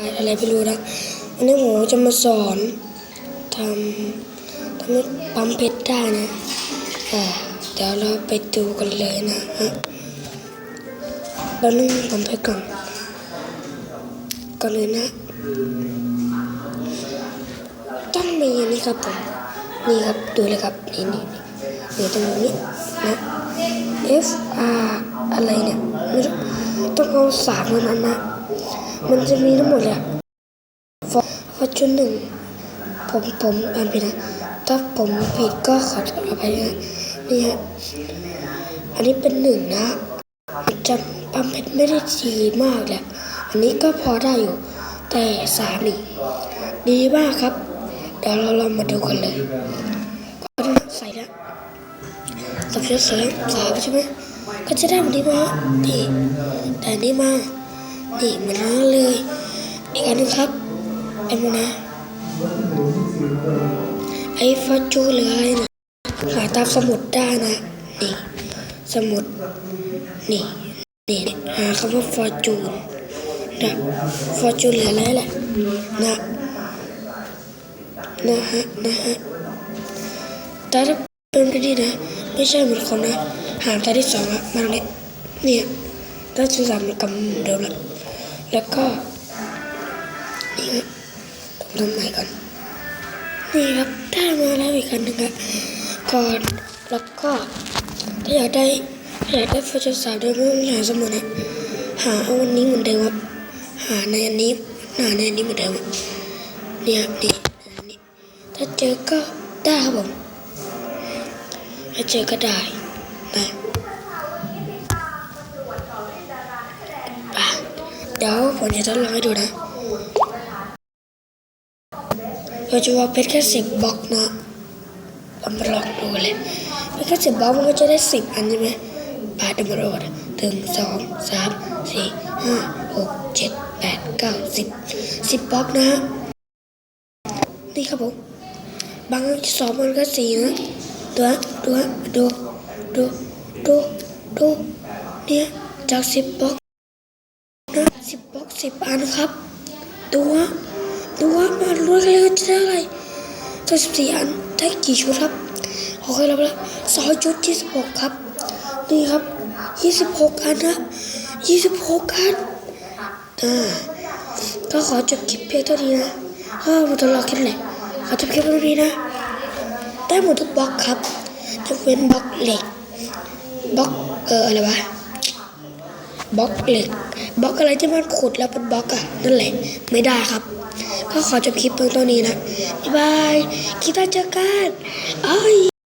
อะไรไม่รู้นะวันนี้ผมจะมาสอนทำทำให้ปั๊มเพชรได้นะอ่าเดี๋ยวเราไปดูกันเลยนะฮะเรานึ่งปั๊มเพชรก่อนก่อนอื่นะ ต้องมีอันนี้ครับผมนี่ครับดูเลยครับนี่นี่นี่ตรงนี้นะ F R อะไรเนี่ยไม่รู้ต้องเอาสามมันนั้นนะ มันจะมีทั้งหมดเลยฟอฟอร์จูนหนึ่งผมผมอ่านผิดนะ ถ้าผมผิดก็ขอโทษอภัยนะนี่ฮะอันนี้เป็นหนึ่งนะจะปั๊มเพชรไม่ได้ดีมากแหละอันนี้ก็พอได้อยู่ แต่สามนี่ดีมากครับ เดี๋ยวเราลองมาดูกันเลยก็ใส่แล้วสับเชือเสริมสามใช่ไหมก็จะได้แบบนี้มานี่แต่นนี้มา นี่เหมือนนั้เลย อีกอันนึงครับอ้มันนะไอ้ฟอจูหรืออะไรนะหาตามสมุดได้นะ นี่ สมุด นี่ นี่หาคำว่าฟอจูนนะฟอจูนหรืออะไรแหละนะนะฮะนะฮะต่ถ้าเป็นไปดีนะ ไม่ใช่เหมือนคนนะ หาตาที่สองอะมาตรงนี้เนี่ยถ้าจะสามกำเดิมละ แล้วก็นี่ครับผมทำใหม่ก่อน นี่ครับได้มาแล้วอีกอันหนึ่งครับก่อนแล้วก็ถ้าอยากได้ถ้าอยากได้ฟูเจอร์สามเดิมไม่ต้องหาสมุดนะหาเอาวันนี้เหมือนเดิมครับหาในอันนี้หาในอันนี้เหมือนเดิมเนี่ยนี่อันนี้ถ้าเจอก็ได้ครับผมถ้าเจอก็ได้นะอะ เดี๋ยวผมจะทดลองให้ดูนะเราจะว่าเพชรแค่สิบบล็อกนะเรามลองดูเลยเพชรแค่สิบบล็อกมันก็จะได้สิบอันใช่ไหมปาดมาโรดหนึ่งสองสามสี่ห้าหกเจ็ดแปดเก้าสิบสิบบล็อกนะฮะนี่ครับผมบางสองมันก็สี่นะดูฮะดูฮะดูดูดูดูเนี่ยจากสิบบล็อก สิบอันครับ ดูฮะดูว่ามันรู้เลยว่าจะได้อะไรตัวสิบสี่อันได้กี่ชุดครับโอเคแล้วละสองชุดยี่สิบหกครับ นี่ครับยี่สิบหกอันนะยี่สิบหกอันอ่าก็ขอจบคลิปเพียงเท่านี้นะก็มาทดลองกันแหละขอจบคลิปเท่านี้นะ ได้หมดทุกบล็อกครับยกเว้นบล็อกเหล็กบล็อกเอออะไรวะ บล็อกเหล็กบล็อกอะไรที่มันขุดแล้วเป็นบล็อกอะนั่นแหละไม่ได้ครับ ก็ขอจบคลิปเพียงเท่านี้นะบ๊ายบายคลิปหน้าเจอกันอ้ย